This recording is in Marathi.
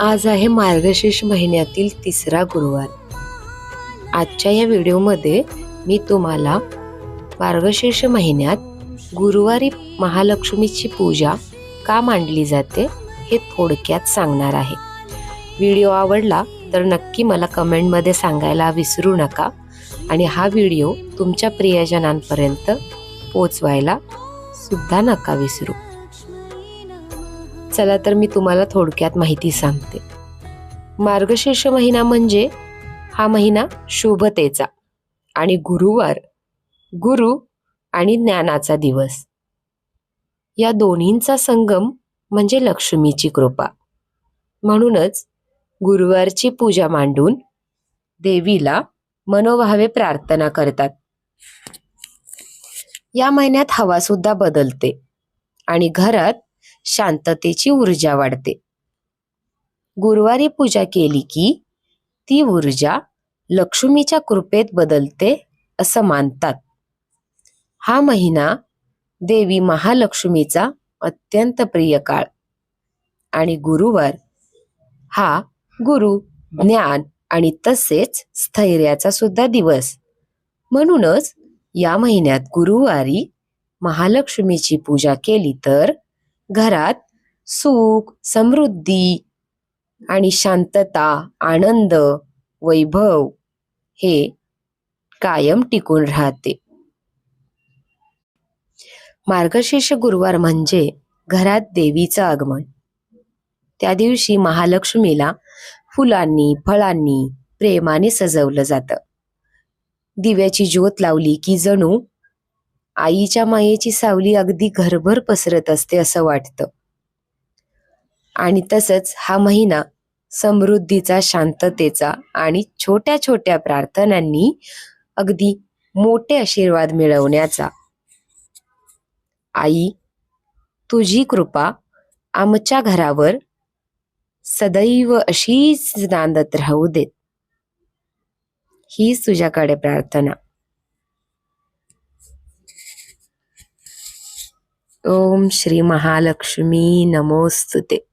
आज आहे मार्गशीर्ष महिन्यातील तिसरा गुरुवार. आजच्या या व्हिडिओमध्ये मी तुम्हाला मार्गशीर्ष महिन्यात गुरुवारी महालक्ष्मीची पूजा का मांडली जाते हे थोडक्यात सांगणार आहे. व्हिडिओ आवडला तर नक्की मला कमेंटमध्ये सांगायला विसरू नका आणि हा व्हिडिओ तुमच्या प्रियजनांपर्यंत पोचवायला सुद्धा नका विसरू. चला तर मी तुम्हाला थोडक्यात माहिती सांगते. मार्गशीर्ष महिना म्हणजे हा महिना शुभतेचा आणि गुरुवार गुरु आणि ज्ञानाचा दिवस. या दोन्हींचा संगम म्हणजे लक्ष्मीची कृपा. म्हणूनच गुरुवारची पूजा मांडून देवीला मनोभावे प्रार्थना करतात. या महिन्यात हवा सुद्धा बदलते आणि घरात शांततेची ऊर्जा वाढते. गुरुवारी पूजा केली की ती ऊर्जा लक्ष्मीच्या कृपेत बदलते असं मानतात. हा महिना देवी महालक्ष्मीचा अत्यंत प्रिय काळ आणि गुरुवार हा गुरु ज्ञान आणि तसेच स्थैर्याचा सुद्धा दिवस. म्हणूनच या महिन्यात गुरुवारी महालक्ष्मीची पूजा केली तर घरात सुख समृद्धी आणि शांतता आनंद वैभव हे कायम टिकून राहते. मार्गशीर्ष गुरुवार म्हणजे घरात देवीचं आगमन. त्या दिवशी महालक्ष्मीला फुलांनी फळांनी प्रेमाने सजवलं जातं. दिव्याची ज्योत लावली की जणू आईच्या मायेची सावली अगदी घरभर पसरत असते असं वाटतं. आणि तसंच हा महिना समृद्धीचा शांततेचा आणि छोट्या छोट्या प्रार्थनांनी अगदी मोठे आशीर्वाद मिळवण्याचा. आई तुझी कृपा आमच्या घरावर सदैव अशीच नांदत राहू देत. हीच तुझ्याकडे प्रार्थना. ओम श्री महालक्ष्मी नमोस्तुते.